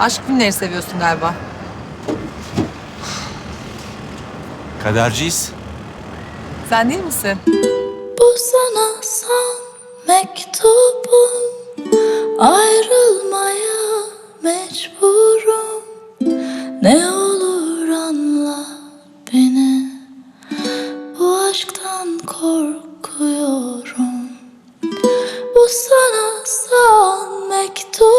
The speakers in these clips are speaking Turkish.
Aşk filmleri seviyorsun galiba. Kaderciyiz. Sen değil misin? Bu sana son mektubum Ayrılmaya mecburum Ne olur anla beni Bu aşktan korkuyorum Bu sana son mektubum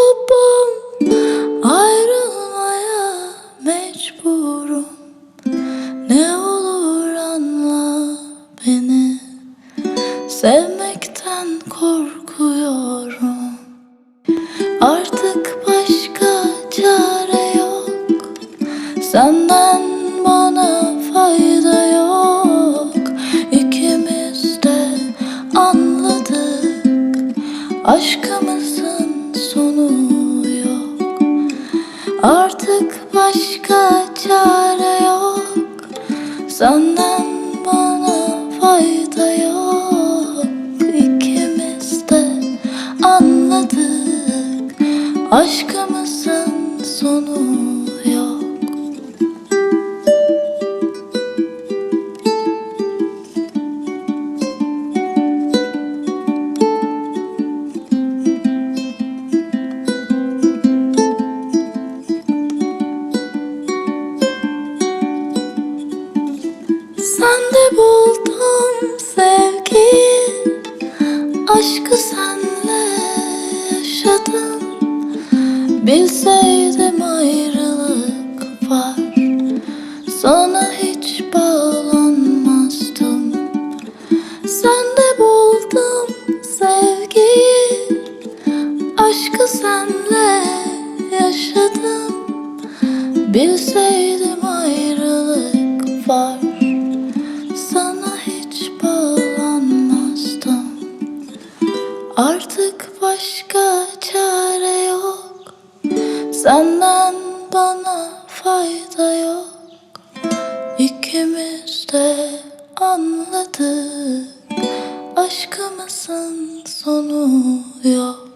Sevmekten korkuyorum. Artık başka çare yok. Senden bana fayda yok. İkimiz de anladık. Aşkımızın sonu yok. Artık başka çare yok. Senden bana fayda yok Aşkımızın sonu yok. Sen de buldum sevgiyi. Aşkı Bilseydim ayrılık var. Sana hiç bağlanmazdım. Sen de buldum sevgiyi. Aşkı senle yaşadım. Bilseydim ayrılık var. Sana hiç bağlanmazdım. Artık başka çare yok Senden bana fayda yok. İkimiz de anladık. Aşkımızın sonu yok